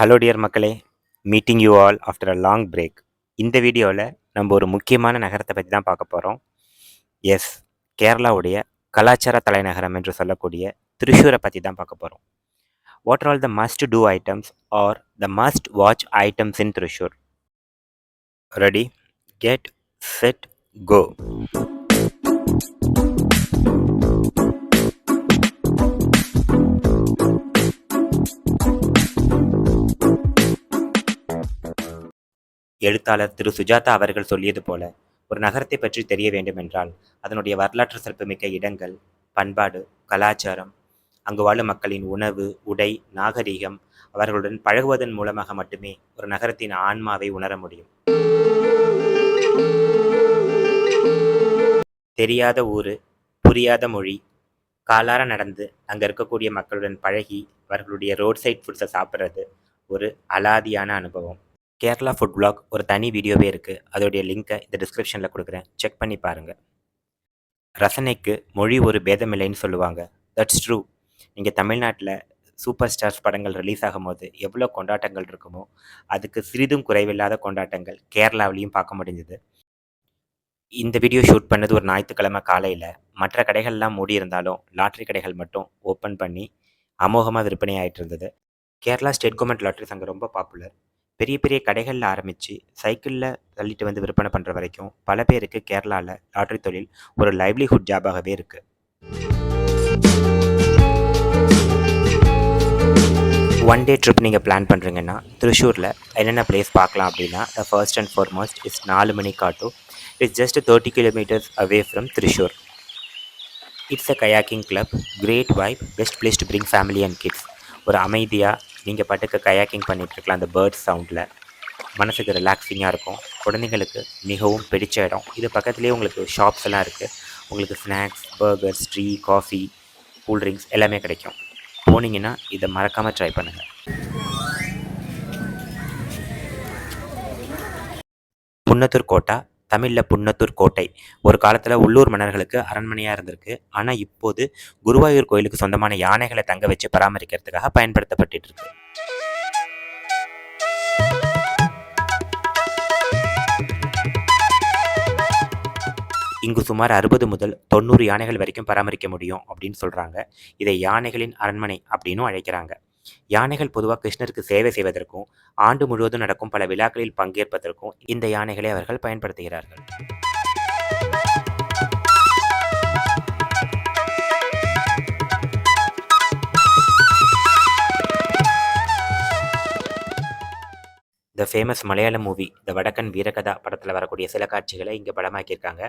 Hello dear மக்களே. Meeting you all after a long break இந்த வீடியோவில் நம்ம ஒரு முக்கியமான நகரத்தை பற்றி தான் பார்க்க போகிறோம் எஸ் கேரளாவுடைய கலாச்சார தலைநகரம் என்று சொல்லக்கூடிய திருஷூரை பற்றி தான் பார்க்க போகிறோம் what are all the must do items are the must watch items in Thrissur ready get set go எழுத்தாளர் திரு சுஜாதா அவர்கள் சொல்லியது போல ஒரு நகரத்தை பற்றி தெரிய வேண்டுமென்றால் அதனுடைய வரலாற்று சிறப்புமிக்க இடங்கள் பண்பாடு கலாச்சாரம் அங்கு வாழும் மக்களின் உணவு உடை நாகரிகம் அவர்களுடன் பழகுவதன் மூலமாக மட்டுமே ஒரு நகரத்தின் ஆன்மாவை உணர முடியும். தெரியாத ஊரு புரியாத மொழி காலார நடந்து அங்கே இருக்கக்கூடிய மக்களுடன் பழகி அவர்களுடைய ரோட் சைட் ஃபுட்ஸை சாப்பிட்றது ஒரு அலாதியான அனுபவம். கேரளா ஃபுட் பிளாக் ஒரு தனி வீடியோவே இருக்குது அதோடைய லிங்க்கை இந்த டிஸ்கிரிப்ஷனில் கொடுக்குறேன். செக் பண்ணி பாருங்கள் ரசனைக்கு மொழி ஒரு பேதமில்லைன்னு சொல்லுவாங்க. தட்ஸ் ட்ரூ நீங்கள் தமிழ்நாட்டில் சூப்பர் ஸ்டார்ஸ் படங்கள் ரிலீஸ் ஆகும்போது எவ்வளோ கொண்டாட்டங்கள் இருக்குமோ அதுக்கு சிறிதும் குறைவில்லாத கொண்டாட்டங்கள் கேரளாவிலையும் பார்க்க முடிஞ்சது. இந்த வீடியோ ஷூட் பண்ணது ஒரு ஞாயிற்றுக்கிழமை காலையில். மற்ற கடைகள்லாம் மூடி இருந்தாலும் லாட்ரி கடைகள் மட்டும் ஓப்பன் பண்ணி அமோகமாக விற்பனை ஆகிட்டு இருந்தது. கேரளா ஸ்டேட் கவர்மெண்ட் லாட்ரிஸ் அங்கே ரொம்ப பாப்புலர் பெரிய பெரிய கடைகளில் ஆரம்பித்து சைக்கிளில் தள்ளிட்டு வந்து விற்பனை பண்ணுற வரைக்கும் பல பேருக்கு கேரளாவில் லாட்ரி தொழில் ஒரு லைவ்லிஹுட் ஜாபாகவே இருக்குது ஒன் டே ட்ரிப் நீங்கள் பிளான் பண்ணுறீங்கன்னா திருஷூரில் என்னென்ன பிளேஸ் பார்க்கலாம் அப்படின்னா the first and foremost is Nalumanikattu. It's just thirty kilometres away from Thrissur it's a kayaking club great vibe best place to bring family and kids ஒரு அமைதியாக நீங்கள் பாட்டுக்கு கயாக்கிங் பண்ணிகிட்ருக்கலாம் அந்த பேர்ட் சவுண்டில் மனசுக்கு ரிலாக்ஸிங்காக இருக்கும். குழந்தைங்களுக்கு மிகவும் பிடிச்ச இடம். இது பக்கத்துலேயே உங்களுக்கு ஷாப்ஸ் எல்லாம் இருக்குது உங்களுக்கு snacks burgers tea coffee cool drinks எல்லாமே கிடைக்கும். போனீங்கன்னா இதை மறக்காமல் ட்ரை பண்ணுங்கள் புன்னத்தூர் கோட்டா தமிழில் புன்னத்தூர் கோட்டை. ஒரு காலத்தில் உள்ளூர் மன்னர்களுக்கு அரண்மனையாக இருந்திருக்கு. ஆனால் இப்போது குருவாயூர் கோயிலுக்கு சொந்தமான யானைகளை தங்க வச்சு பராமரிக்கிறதுக்காக பயன்படுத்தப்பட்டு இருக்கு. இங்கு சுமார் அறுபது முதல் தொண்ணூறு யானைகள் வரைக்கும் பராமரிக்க முடியும் அப்படின்னு சொல்கிறாங்க இதை யானைகளின் அரண்மனை அப்படின்னும் அழைக்கிறாங்க. யானைகள் பொதுவாக கிருஷ்ணருக்கு சேவை செய்வதற்கும் ஆண்டு முழுவதும் நடக்கும் பல விழாக்களில் பங்கேற்பதற்கும் இந்த யானைகளை அவர்கள் பயன்படுத்துகிறார்கள். த ஃபேமஸ் மலையாள மூவி த வடக்கன் வீரகதா படத்தில் வரக்கூடிய சில காட்சிகளை இங்கே படமாக்கியிருக்காங்க.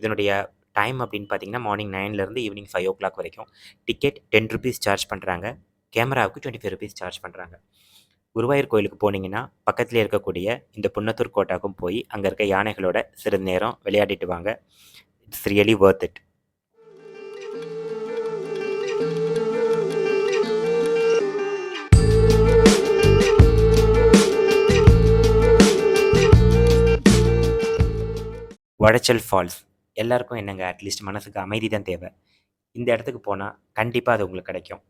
இதனுடைய டைம் அப்படின்னு பார்த்தீங்கன்னா மார்னிங் நைன்லேருந்து ஈவினிங் ஃபைவ் ஓ கிளாக் வரைக்கும் டிக்கெட் டென் ருபீஸ் சார்ஜ் பண்ணுறாங்க கேமராவுக்கு டுவெண்ட்டி ஃபைவ் ருபீஸ் சார்ஜ் பண்ணுறாங்க குருவாயூர் கோயிலுக்கு போனீங்கன்னா பக்கத்தில் இருக்கக்கூடிய இந்த புன்னத்தூர் கோட்டாக்கும் போய் அங்கே இருக்க யானைகளோட சிறிது நேரம் விளையாடிட்டு வாங்க. It's really worth it Vazhachal falls எல்லாருக்கும் என்னங்க அட்லீஸ்ட் மனசுக்கு அமைதி தான் தேவை. இந்த இடத்துக்கு போனால் கண்டிப்பாக அது உங்களுக்கு கிடைக்கும்.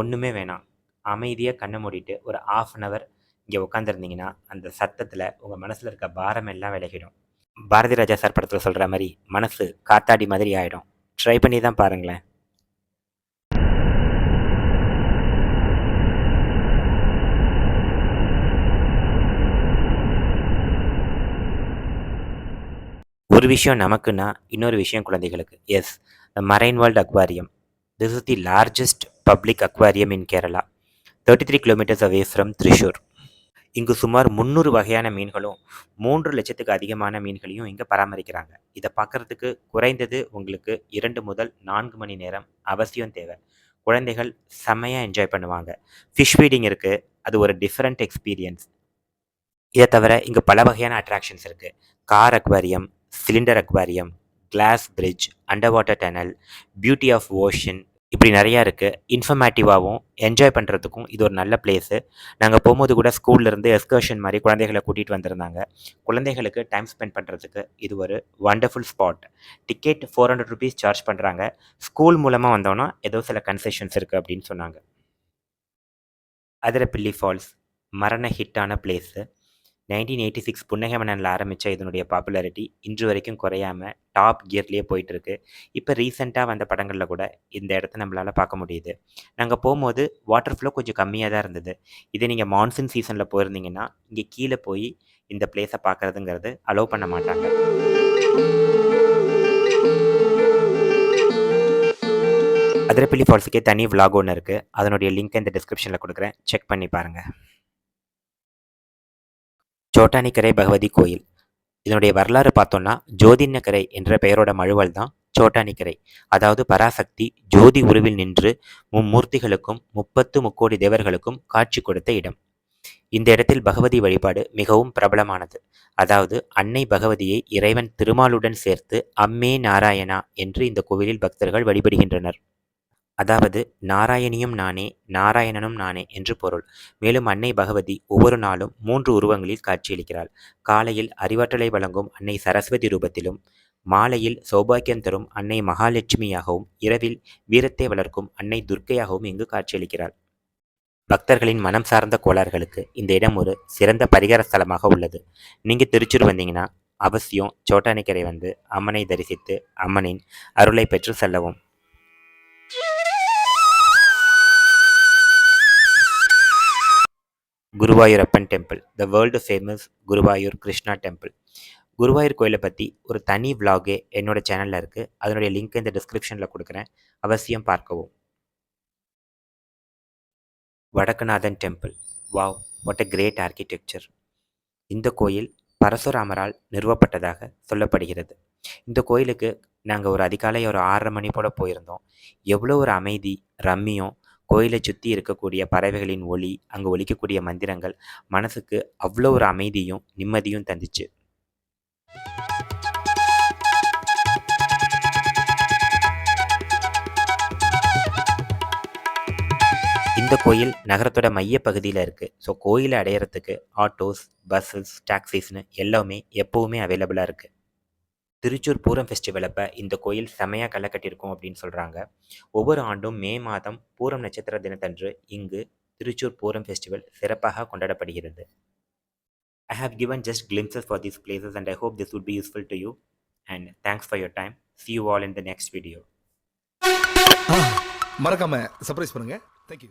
ஒன்றுமே வேணாம். அமைதியாக கண்ணை மூடிட்டு ஒரு ஆஃப் அன் ஹவர் இங்கே உட்காந்துருந்தீங்கன்னா அந்த சத்தத்தில் உங்கள் மனசில் இருக்க பாரம் எல்லாம் விலகிடும். பாரதி ராஜா சார் படத்தில் சொல்கிற மாதிரி மனசு காத்தாடி மாதிரி ஆகிடும் ட்ரை பண்ணி தான் பாருங்களேன். ஒரு விஷயம் நமக்குன்னா இன்னொரு விஷயம் குழந்தைகளுக்கு. Yes the Marine World aquarium this is the largest public aquarium in Kerala. Thirty three kilometres away from Thrissur இங்கு சுமார் முந்நூறு வகையான மீன்களும் மூன்று லட்சத்துக்கு அதிகமான மீன்களையும் இங்கே பராமரிக்கிறாங்க. இதை பார்க்குறதுக்கு குறைந்தது உங்களுக்கு இரண்டு முதல் நான்கு மணி நேரம் அவசியம் தேவை. குழந்தைகள் செம்மையாக என்ஜாய் பண்ணுவாங்க. ஃபிஷ் ஃபீடிங் இருக்குது அது ஒரு டிஃப்ரெண்ட் எக்ஸ்பீரியன்ஸ் இதை தவிர இங்கே பல வகையான அட்ராக்ஷன்ஸ் இருக்குது car aquarium cylinder aquarium glass bridge under water tunnel beauty of ocean இப்படி நிறையா இருக்குது இன்ஃபர்மேட்டிவாகவும் என்ஜாய் பண்ணுறதுக்கும் இது ஒரு நல்ல பிளேஸு நாங்கள் போகும்போது கூட ஸ்கூல்லேருந்து எஸ்கர்ஷன் மாதிரி குழந்தைகளை கூட்டிகிட்டு வந்திருந்தாங்க. குழந்தைகளுக்கு டைம் ஸ்பெண்ட் பண்ணுறதுக்கு இது ஒரு wonderful spot ticket four hundred rupees charge பண்ணுறாங்க ஸ்கூல் மூலமாக வந்தோன்னா ஏதோ சில கன்செஷன்ஸ் இருக்குது அப்படின்னு சொன்னாங்க. அதிரப்பிள்ளி ஃபால்ஸ் மரண ஹிட்டான பிளேஸு நைன்டீன் எயிட்டி சிக்ஸ் புன்னகைமன்னனில் ஆரம்பித்த இதனுடைய பாப்புலாரிட்டி இன்று வரைக்கும் குறையாமல் டாப் கியர்லேயே போயிட்டுருக்கு. இப்போ ரீசெண்டாக வந்த படங்களில் கூட இந்த இடத்த நம்மளால் பார்க்க முடியுது. நாங்கள் போகும்போது வாட்டர் ஃப்ளோ கொஞ்சம் கம்மியாக தான் இருந்தது. இதே நீங்கள் மான்சூன் சீசனில் போயிருந்தீங்கன்னா இங்கே கீழே போய் இந்த பிளேஸை பார்க்குறதுங்கிறது அலோவ் பண்ண மாட்டாங்க. அதிரப்பள்ளி ஃபால்ஸுக்கே தனி விலாக் ஒன்று இருக்குது அதனுடைய லிங்க் இந்த டிஸ்கிரிப்ஷனில் கொடுக்குறேன். செக் பண்ணி பாருங்கள் சோட்டானிக்கரை பகவதி கோயில். இதனுடைய வரலாறு பார்த்தோம்னா ஜோதின்னக்கரை என்ற பெயரோட மழுவல் தான் சோட்டானிக்கரை. அதாவது பராசக்தி ஜோதி உருவில் நின்று மும்மூர்த்திகளுக்கும் முப்பத்து முக்கோடி தேவர்களுக்கும் காட்சி கொடுத்த இடம். இந்த இடத்தில் பகவதி வழிபாடு மிகவும் பிரபலமானது. அதாவது அன்னை பகவதியை இறைவன் திருமாலுடன் சேர்த்து அம்மே நாராயணா என்று இந்த கோவிலில் பக்தர்கள் வழிபடுகின்றனர். அதாவது நாராயணியும் நானே நாராயணனும் நானே என்று பொருள். மேலும் அன்னை பகவதி ஒவ்வொரு நாளும் மூன்று உருவங்களில் காட்சியளிக்கிறாள். காலையில் அறிவாற்றலை வழங்கும் அன்னை சரஸ்வதி ரூபத்திலும் மாலையில் சௌபாக்கியம் தரும் அன்னை மகாலட்சுமியாகவும் இரவில் வீரத்தை வளர்க்கும் அன்னை துர்க்கையாகவும் இங்கு காட்சியளிக்கிறாள். பக்தர்களின் மனம் சார்ந்த கோளாறுகளுக்கு இந்த இடம் ஒரு சிறந்த பரிகார ஸ்தலமாக உள்ளது. நீங்கள் திருச்சூர் வந்தீங்கன்னா அவசியம் சோட்டானிக்கரை வந்து அம்மனை தரிசித்து அம்மனின் அருளை பெற்று செல்லவும். Guruvayurappan temple the world famous Guruvayur Krishna temple Guruvayur கோயிலை பற்றி ஒரு தனி விலாகே என்னோடய சேனலில் இருக்குது அதனுடைய லிங்க் இந்த டிஸ்கிரிப்ஷனில் கொடுக்குறேன். அவசியம் பார்க்கவும். Vadakkunnathan temple wow what a great architecture இந்த கோயில் பரசுராமரால் நிறுவப்பட்டதாக சொல்லப்படுகிறது. இந்த கோயிலுக்கு நாங்கள் ஒரு அதிகாலை ஒரு ஆறரை மணி போல் போயிருந்தோம். எவ்வளோ ஒரு அமைதி ரம்மியம் கோயிலை சுற்றி இருக்கக்கூடிய பறவைகளின் ஒளி அங்கே ஒலிக்கக்கூடிய மந்திரங்கள் மனசுக்கு அவ்வளோ ஒரு அமைதியும் நிம்மதியும் தந்துச்சு. இந்த கோயில் நகரத்தோட மைய பகுதியில் இருக்குது ஸோ கோயிலை அடையிறதுக்கு ஆட்டோஸ் பஸ்ஸஸ் டாக்ஸிஸ்னு எல்லாமே எப்போவுமே அவைலபிளாக இருக்குது திருச்சூர் பூரம் ஃபெஸ்டிவல் அப்போ இந்த கோயில் செமையாக களை கட்டியிருக்கும் அப்படின்னு சொல்கிறாங்க ஒவ்வொரு ஆண்டும் மே மாதம் பூரம் நட்சத்திர தினத்தன்று இங்கு திருச்சூர் பூரம் ஃபெஸ்டிவல் சிறப்பாக கொண்டாடப்படுகிறது. I have given just glimpses for these places and I hope this would be useful to you and thanks for your time see you all in the next video மறக்காம சர்ப்ரைஸ் பண்ணுங்க. Thank you